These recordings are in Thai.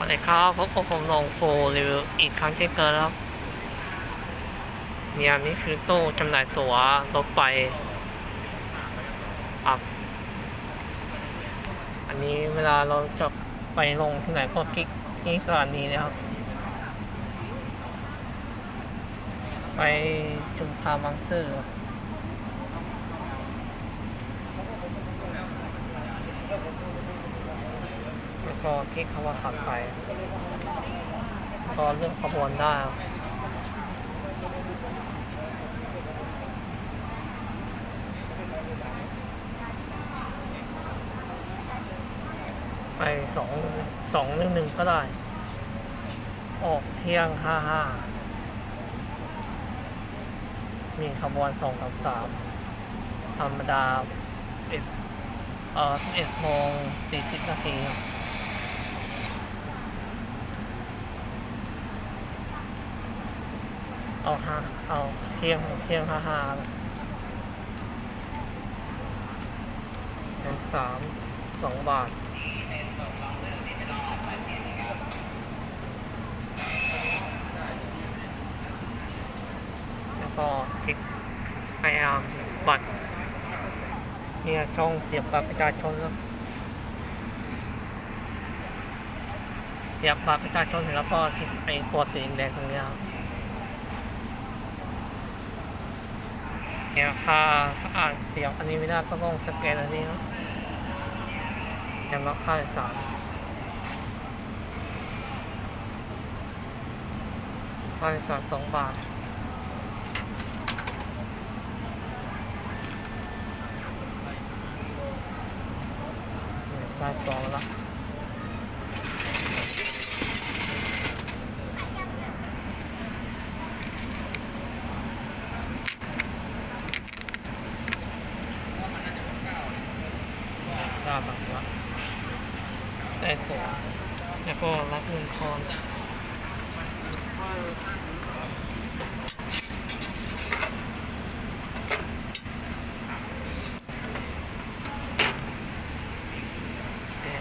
สวัสดีครับพบกับผมลงโฟรีวิวอีกครั้งเช่นเคยแล้วครับเนี่ยนี่คือตู้จำหน่ายตั๋วรถไฟอับอันนี้เวลาเราจะไปลงที่ไหนก็คลิกที่สถานีนะครับ ไปชุมพาบางซื่อครับ แล้วก็คลิกคำว่าขับไปก็เรื่องขบวนได้ครับไปสองสองหนึ่งหนึ่งก็ได้ ออกเที่ยงห้าห้ามีขบวนสองกับสามธรรมดาเอ็ดเอ่อสิบเอ็ดโมงสี่สิบนาทีครับ เอาห้าเอาเที่ยงเที่ยงห้าห้าเป็นสามสองบาทแล้วก็คลิกไออาร์บัตรเนี่ยช่องเสียบบัตรประชาชนแล้วเสียบบัตรประชาชนเสร็จแล้วก็คลิกไอ้ตัวสีแดงตรงนี้ยครับ เนี่ยถ้าถ้าอ่านเสียงอันนี้ไม่ได้ก็ต้องสแกนอันนี้นาะจำว่าค่าโดยสารค่าโดยสารสองบาทได้ตัวมาแล้วได้บัตรละ ได้ตัวแล้วก็รับเงินทอน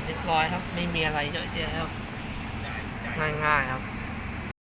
เรียบร้อยครับ ไม่มีอะไรเยอะแยะครับ ง่ายๆครับ